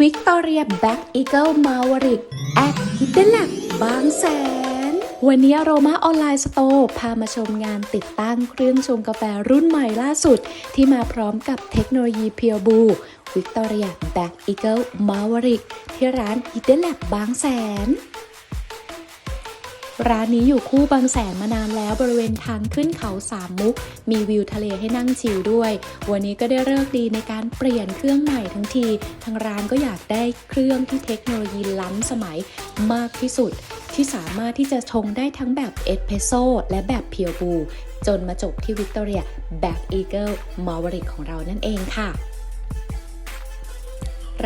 วิกตอเรียแบ็กอีเกิลมาวริกแอดฮิดเดนแลบบางแสน วันนี้โรมาออนไลน์สโตร์พามาชมงานติดตั้งเครื่องชงกาแฟรุ่นใหม่ล่าสุด ที่มาพร้อมกับเทคโนโลยีเพียวบูวิกตอเรียแบ็กอีเกิลมาวริกที่ร้านฮิดเดนแลบบางแสน ร้านนี้อยู่คู่บางแสนมานานแล้วบริเวณทางขึ้นเขาสามมุก มีวิวทะเลให้นั่งชิลด้วย วันนี้ก็ได้เลิกดีในการเปลี่ยนเครื่องใหม่ทั้งที ทางร้านก็อยากได้เครื่องที่เทคโนโลยีล้ำสมัยมากที่สุด ที่สามารถที่จะชงได้ทั้งแบบเอสเพรสโซ่และแบบเพียวบู จนมาจบที่วิกตอเรียแบ็กอีเกิลมาวริกของเรานั่นเองค่ะ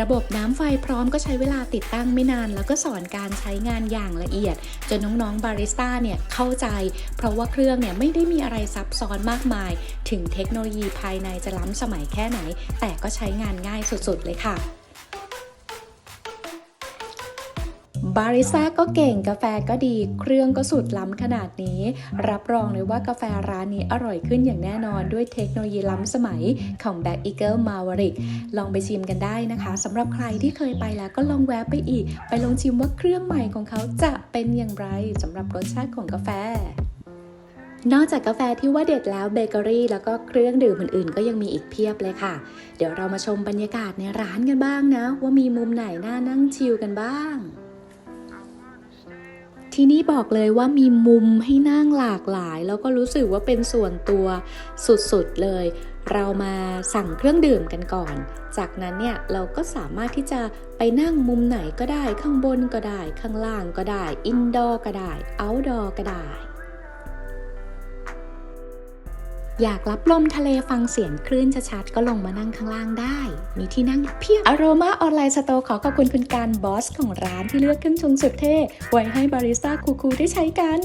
ระบบน้ำไฟพร้อมก็ใช้เวลาติดตั้งไม่นาน แล้วก็สอนการใช้งานอย่างละเอียด จนน้องๆบาริสต้าเนี่ยเข้าใจ เพราะว่าเครื่องเนี่ยไม่ได้มีอะไรซับซ้อนมากมาย ถึงเทคโนโลยีภายในจะล้ำสมัยแค่ไหน แต่ก็ใช้งานง่ายสุดๆเลยค่ะ บาริสต้าก็เก่งกาแฟก็ดี เครื่องก็สุดล้ำขนาดนี้ รับรองเลยว่ากาแฟร้านนี้อร่อยขึ้นอย่างแน่นอนด้วยเทคโนโลยีล้ำสมัยของ Black Eagle Maverick ลองไปชิมกันได้นะคะสำหรับใครที่เคยไปแล้วก็ลองแวะไปอีก ไปลองชิมว่าเครื่องใหม่ของเขาจะเป็นอย่างไรสำหรับรสชาติของกาแฟนอกจากกาแฟที่ว่าเด็ดแล้วเบเกอรี่แล้วก็เครื่องดื่มอื่นๆ ก็ยังมีอีกเพียบเลยค่ะ เดี๋ยวเรามาชมบรรยากาศในร้านกันบ้างนะ ว่ามีมุมไหนน่านั่งชิลกันบ้าง ที่นี่บอกเลยว่ามีมุมให้นั่งหลากหลาย แล้วก็รู้สึกว่าเป็นส่วนตัวสุดๆเลย เรามาสั่งเครื่องดื่มกันก่อน จากนั้นเนี่ยเราก็สามารถที่จะไปนั่งมุมไหนก็ได้ ข้างบนก็ได้ ข้างล่างก็ได้ อินดอร์ก็ได้เอาท์ดอร์ก็ได้ อยากรับลมทะเลฟังเสียงคลื่นชัดๆก็ลงมานั่งข้างล่างได้ มีที่นั่งเพียบอโรมาออนไลน์สโตร์ขอขอบคุณคุณการบอสของร้านที่เลือกเครื่องชงสุดเท่ ไว้ให้บาริสต้าคูคูได้ใช้กัน